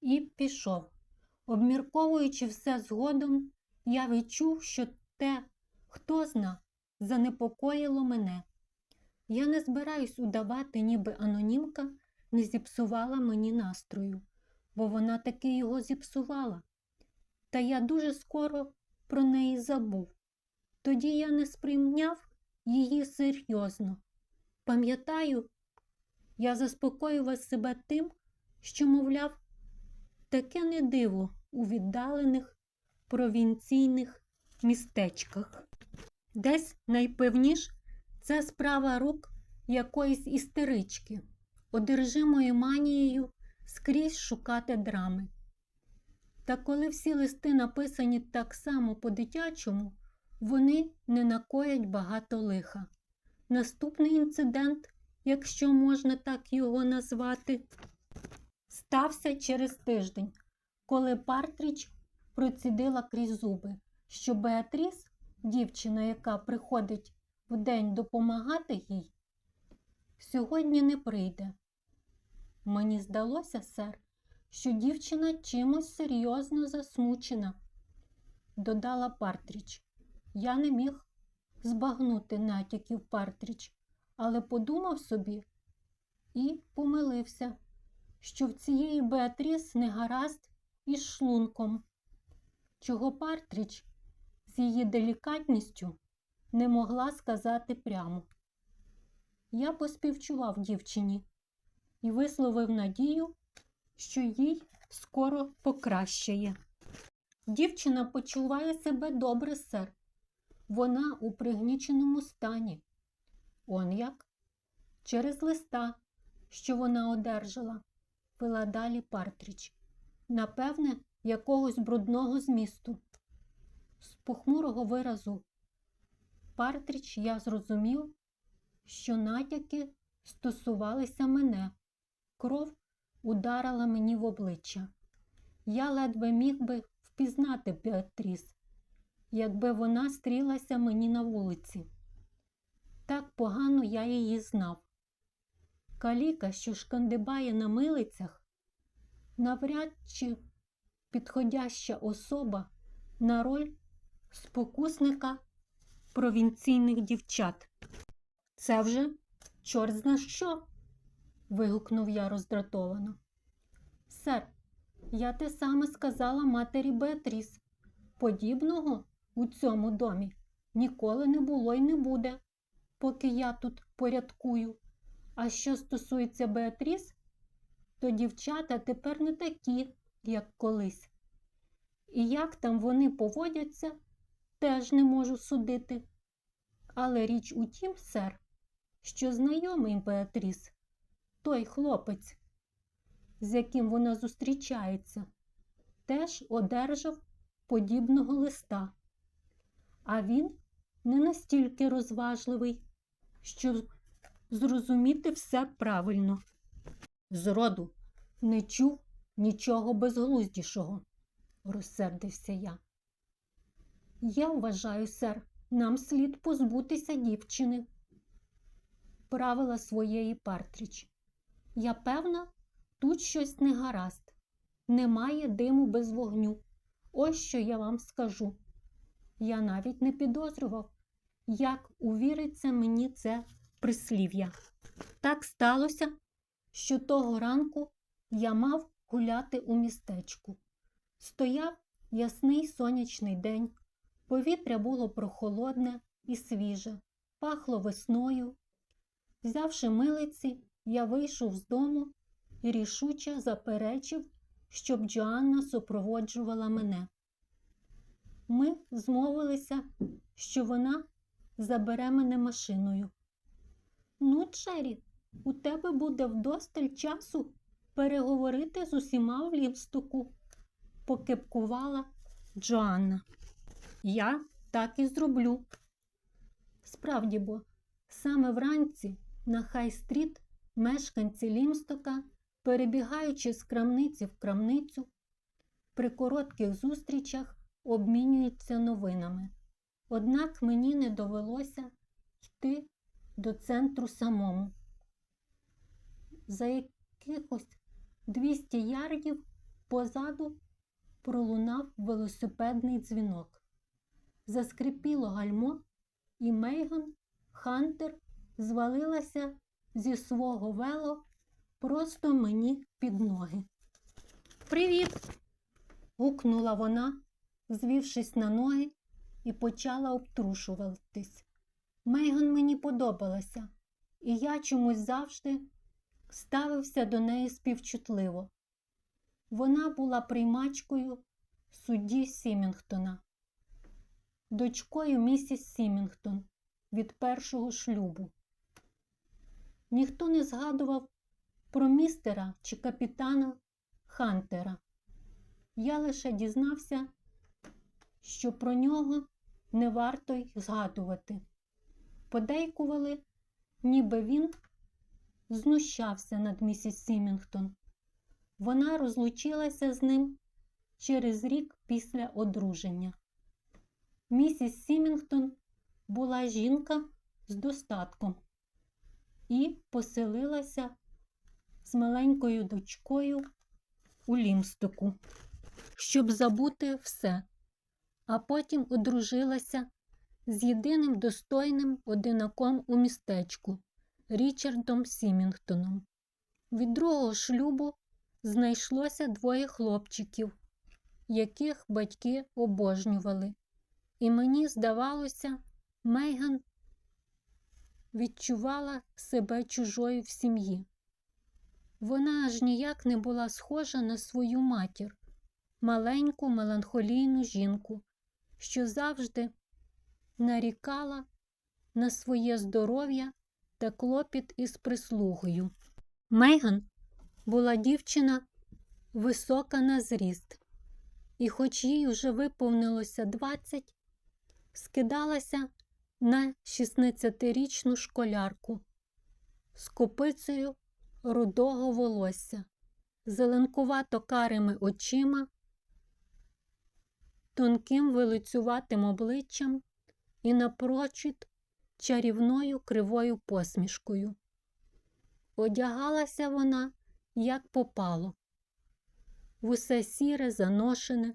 і пішов. Обмірковуючи все згодом, я відчув, що те, хто зна, занепокоїло мене. Я не збираюсь удавати, ніби анонімка не зіпсувала мені настрою, бо вона таки його зіпсувала. Та я дуже скоро про неї забув. Тоді я не сприйняв її серйозно. Пам'ятаю, я заспокоював себе тим, що, мовляв, таке не диво у віддалених провінційних містечках. Десь найпевніш це справа рук якоїсь істерички, одержимої манією скрізь шукати драми. Та коли всі листи написані так само по-дитячому, вони не накоять багато лиха. Наступний інцидент, якщо можна так його назвати, стався через тиждень, коли Партріч процідила крізь зуби, що Беатріс, дівчина, яка приходить вдень допомагати їй, сьогодні не прийде. Мені здалося, сер, що дівчина чимось серйозно засмучена, додала Партріч. Я не міг збагнути натяків Партріч, але подумав собі і помилився, що в цієї Беатріс не гаразд із шлунком, чого Партріч з її делікатністю не могла сказати прямо. Я поспівчував дівчині і висловив надію, що їй скоро покращає. Дівчина почуває себе добре, сер. Вона у пригніченому стані. Он як? Через листа, що вона одержала, пила далі Партріч. Напевне, якогось брудного змісту. З похмурого виразу Партріч я зрозумів, що натяки стосувалися мене. Кров ударила мені в обличчя. Я ледве міг би впізнати Беатріс, якби вона стрілася мені на вулиці. Так погано я її знав. Каліка, що шкандибає на милицях, навряд чи підходяща особа на роль спокусника провінційних дівчат. Це вже чорт зна що. вигукнув я роздратовано. Сер, я те саме сказала матері Беатріс. Подібного у цьому домі ніколи не було і не буде, поки я тут порядкую. А що стосується Беатріс, то дівчата тепер не такі, як колись. І як там вони поводяться, теж не можу судити. Але річ у тім, сер, що знайомий Беатріс, той хлопець, з яким вона зустрічається, теж одержав подібного листа. А він не настільки розважливий, щоб зрозуміти все правильно. Зроду не чув нічого безглуздішого, розсердився я. Я вважаю, сер, нам слід позбутися дівчини. Правила своєї Партріч. Я певна, тут щось не гаразд. Немає диму без вогню. Ось що я вам скажу. Я навіть не підозрював, як увіриться мені це прислів'я. Так сталося, що того ранку я мав гуляти у містечку. Стояв ясний сонячний день, повітря було прохолодне і свіже, пахло весною. Взявши милиці, я вийшов з дому і рішуче заперечив, щоб Джоанна супроводжувала мене. Ми змовилися, що вона забере мене машиною. Ну, Джері, у тебе буде вдосталь часу переговорити з усіма в Лівстоку, покипкувала Джоанна. Я так і зроблю. Справді бо, саме вранці на Хай-стріт мешканці Лімстока, перебігаючи з крамниці в крамницю, при коротких зустрічах обмінюються новинами. Однак мені не довелося йти до центру самому. За якихось 200 ярдів Позаду пролунав велосипедний дзвінок. Заскрипіло гальмо, і Мейган Хантер звалилася зі свого вело просто мені під ноги. Привіт! гукнула вона, звівшись на ноги, і почала обтрушуватись. Мейган мені подобалася, і я чомусь завжди ставився до неї співчутливо. Вона була приймачкою судді Сімінгтона, дочкою місіс Сімінгтон від першого шлюбу. Ніхто не згадував про містера чи капітана Хантера. Я лише дізнався, що про нього не варто й згадувати. Подейкували, ніби він знущався над місіс Сімінгтон. Вона розлучилася з ним через рік після одруження. Місіс Сімінгтон була жінка з достатком і поселилася з маленькою дочкою у Лімстоку, щоб забути все, а потім одружилася з єдиним достойним одинаком у містечку Річардом Сімінгтоном. Від другого шлюбу знайшлося двоє хлопчиків, яких батьки обожнювали. І мені здавалося, Мейган відчувала себе чужою в сім'ї. Вона аж ніяк не була схожа на свою матір, маленьку меланхолійну жінку, що завжди нарікала на своє здоров'я та клопіт із прислугою. Мейган була дівчина висока на зріст, і, хоч їй уже виповнилося 20, скидалася на 16-річну школярку з копицею рудого волосся, зеленкувато карими очима, тонким вилицюватим обличчям і напрочуд чарівною кривою посмішкою. Одягалася вона, як попало, в усе сіре, заношене,